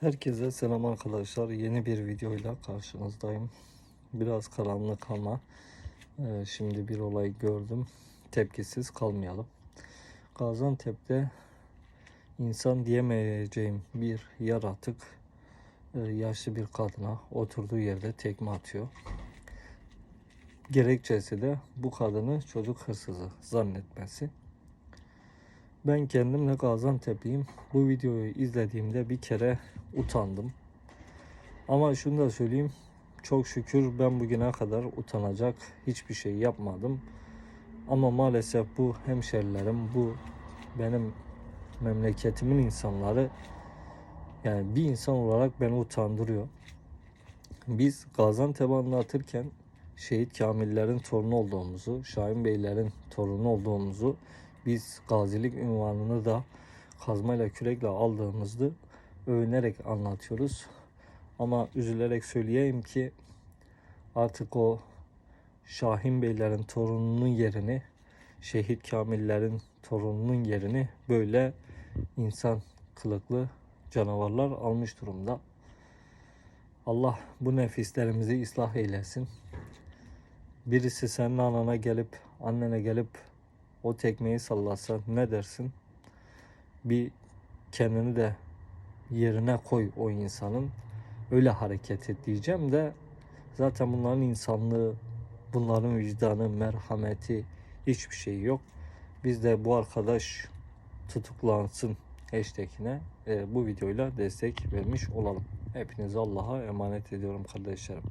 Herkese selam arkadaşlar. Yeni bir videoyla karşınızdayım. Biraz karanlık ama e, şimdi bir olay gördüm. Tepkisiz kalmayalım. Gaziantep'te insan diyemeyeceğim bir yaratık e, yaşlı bir kadına oturduğu yerde tekme atıyor. Gerekçesi de bu kadını çocuk hırsızı zannetmesi. Ben kendimle Gaziantep'liyim. Bu videoyu izlediğimde bir kere utandım. Ama şunu da söyleyeyim. Çok şükür ben bugüne kadar utanacak hiçbir şey yapmadım. Ama maalesef bu hemşerilerim, bu benim memleketimin insanları yani bir insan olarak beni utandırıyor. Biz Gaziantep'i anlatırken şehit Kamillerin torunu olduğumuzu, Şahin Beylerin torunu olduğumuzu biz gazilik ünvanını da kazmayla kürekle aldığımızda övünerek anlatıyoruz. Ama üzülerek söyleyeyim ki artık o Şahin Beylerin torununun yerini şehit Kamillerin torununun yerini böyle insan kılıklı canavarlar almış durumda. Allah bu nefislerimizi ıslah eylesin. Birisi senin anana gelip annene gelip o tekmeyi sallasa ne dersin? Bir kendini de yerine koy o insanın. Öyle hareket et diyeceğim de zaten bunların insanlığı, bunların vicdanı, merhameti hiçbir şey yok. Biz de bu arkadaş tutuklansın hashtagine e, bu videoyla destek vermiş olalım. Hepinizi Allah'a emanet ediyorum kardeşlerim.